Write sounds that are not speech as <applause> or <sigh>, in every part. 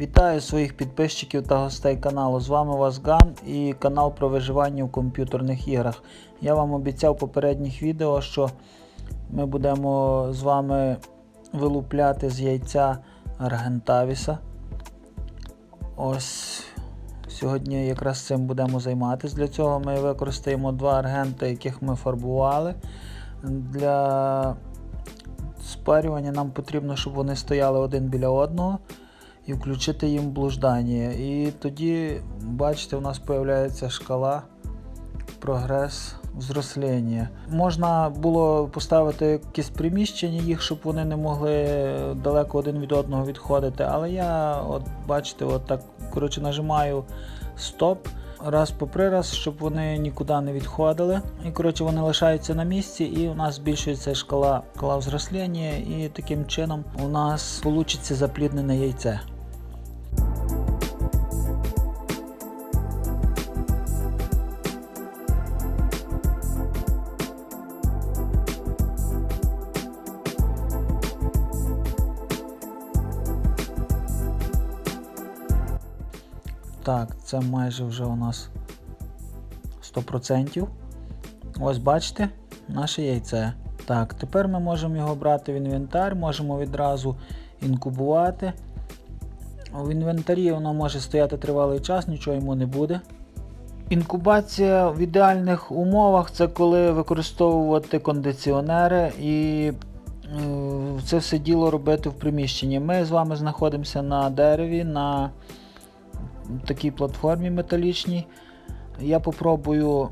Вітаю своїх підписчиків та гостей каналу. З вами вас Ган і канал про виживання в комп'ютерних іграх. Я вам обіцяв в попередніх відео, що ми будемо з вами вилупляти з яйця Аргентавіса. Ось сьогодні якраз цим будемо займатися. Для цього ми використаємо два аргента, яких ми фарбували. Для спарювання нам потрібно, щоб вони стояли один біля одного і включити їм блуждання. І тоді, бачите, у нас з'являється шкала прогрес взрослення. Можна було поставити якісь приміщення їх, щоб вони не могли далеко один від одного відходити. Але я, от бачите, от так коротше нажимаю стоп. Раз по прираз, щоб вони нікуди не відходили. І коротше вони лишаються на місці, і у нас збільшується шкала, шкала взрослення, і таким чином у нас вийде запліднене яйце. Так, це майже вже у нас 100%. Ось бачите, наше яйце. Так, тепер ми можемо його брати в інвентар, можемо відразу інкубувати. В інвентарі воно може стояти тривалий час, нічого йому не буде. Інкубація в ідеальних умовах це коли використовувати кондиціонери і е, це все діло робити в приміщенні. Ми з вами знаходимося на дереві, на такій платформі металічній. Я попробую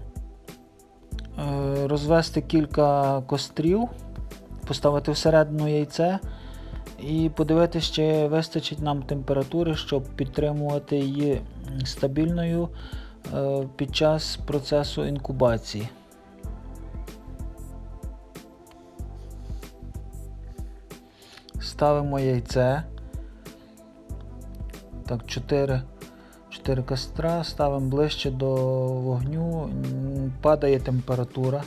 е, розвести кілька кострів, поставити всередину яйце і подивитися, чи вистачить нам температури, щоб підтримувати її стабільною е, під час процесу інкубації. Ставимо яйце. Так, 4 4 костра, ставимо ближче до вогню, падає температура.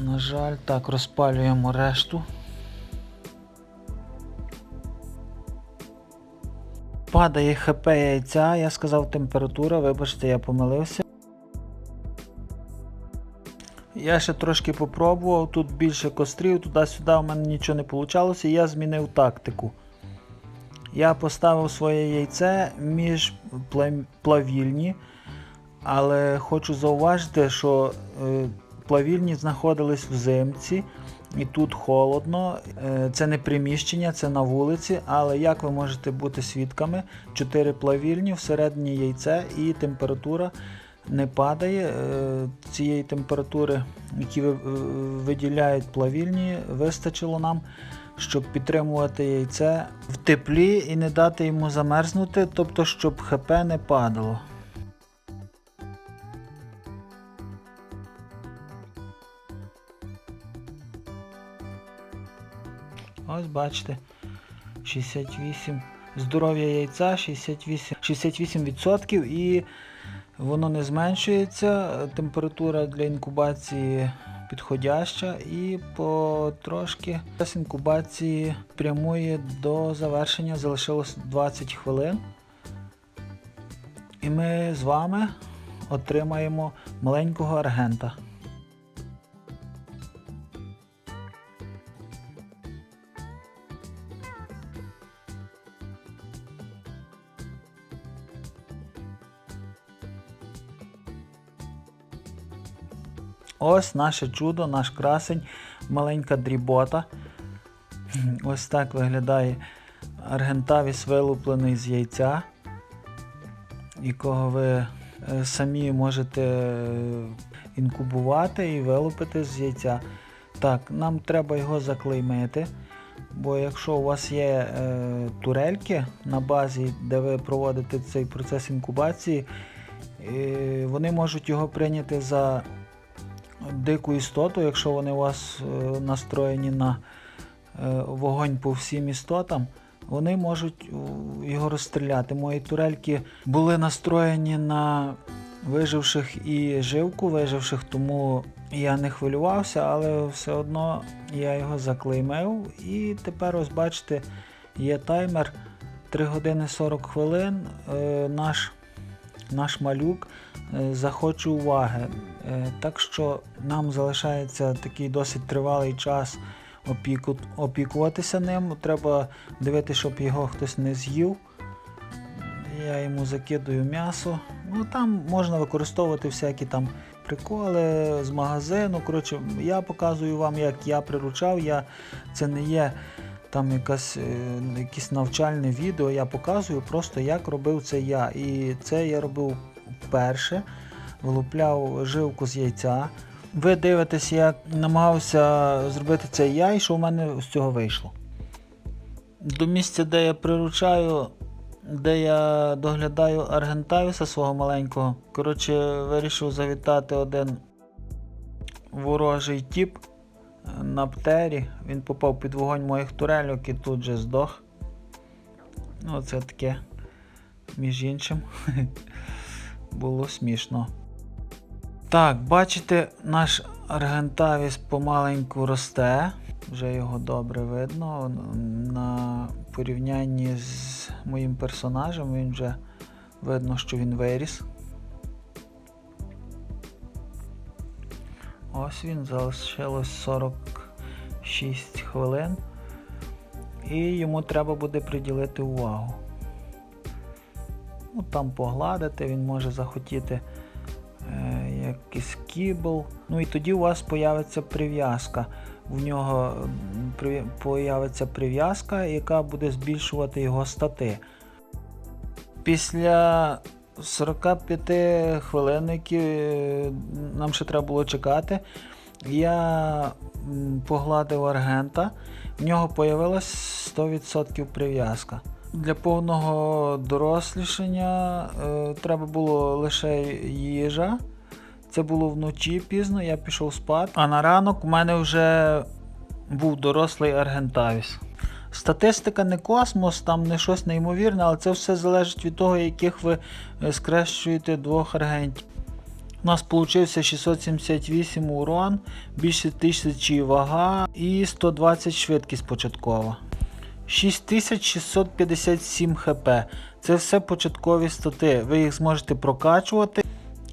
На жаль, так, розпалюємо решту. Падає ХП яйця, я сказав температура, вибачте, я помилився. Я ще трошки попробував, тут більше кострів, туди-сюди у мене нічого не вийшло, я змінив тактику. Я поставив своє яйце між плавільні, але хочу зауважити, що е, плавільні знаходились в зимці, і тут холодно. Е, Це не приміщення, це на вулиці, але як ви можете бути свідками, 4 плавільні, всередині яйце і температура не падає. Е, Цієї температури, які виділяють плавільні, вистачило нам щоб підтримувати яйце в теплі і не дати йому замерзнути, тобто щоб ХП не падало. Ось бачите, 68 здоров'я яйця 68%, 68% і воно не зменшується. Температура для інкубації підходяща і потрошки час інкубації прямує до завершення, залишилось 20 хвилин. І ми з вами отримаємо маленького аргента. Ось наше чудо, наш красень, маленька дрібота. Ось так виглядає аргентавіс вилуплений з яйця, якого ви е, самі можете е, інкубувати і вилупити з яйця. Так, нам треба його заклеймити. Бо якщо у вас є е, турельки на базі, де ви проводите цей процес інкубації, е, вони можуть його прийняти за дику істоту, якщо вони у вас е, настроєні на е, вогонь по всім істотам, вони можуть е, його розстріляти. Мої турельки були настроєні на виживших і живку виживших, тому я не хвилювався, але все одно я його заклеймив. І тепер ось бачите, є таймер. 3 години 40 хвилин наш, наш малюк захоче уваги. Е, так що нам залишається такий досить тривалий час опіку, опікуватися ним. Треба дивитися, щоб його хтось не з'їв. Я йому закидую м'ясо. Ну там можна використовувати всякі там приколи з магазину. Коротше, я показую вам, як я приручав. Я, це не є там якась, е, якесь навчальне відео. Я показую просто, як робив це я. І це я робив вперше. Вилупляв жилку з яйця. Ви дивитесь, як намагався зробити це я, і що в мене з цього вийшло. До місця, де я приручаю, де я доглядаю Аргентавіса свого маленького. Коротше, вирішив завітати один ворожий тіп на птері. Він попав під вогонь моїх турельок і тут же здох. Ну, це таке, між іншим. <laughs> Було смішно. Так, бачите, наш Аргентавіс помаленьку росте. Вже його добре видно. На порівнянні з моїм персонажем він вже видно, що він виріс. Ось він, залишилось 46 хвилин. І йому треба буде приділити увагу. Ну, там погладити, він може захотіти е, якийсь кібл. Ну і тоді у вас появиться прив'язка. В нього при- появиться прив'язка, яка буде збільшувати його стати. Після 45 хвилин, які е, нам ще треба було чекати, я погладив аргента, в нього появилась 100% прив'язка. Для повного дорослішання е, треба було лише їжа. Це було вночі пізно, я пішов спати. А на ранок у мене вже був дорослий аргентавіс. Статистика не космос, там не щось неймовірне, але це все залежить від того, яких ви е, скрещуєте двох аргентів. У нас получився 678 урон, більше 1000 вага і 120 швидкість початкова. 6657 хп. Це все початкові стати. Ви їх зможете прокачувати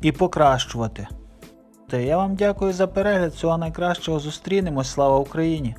і покращувати. Я вам дякую за перегляд. Всього найкращого зустрінемось. Слава Україні!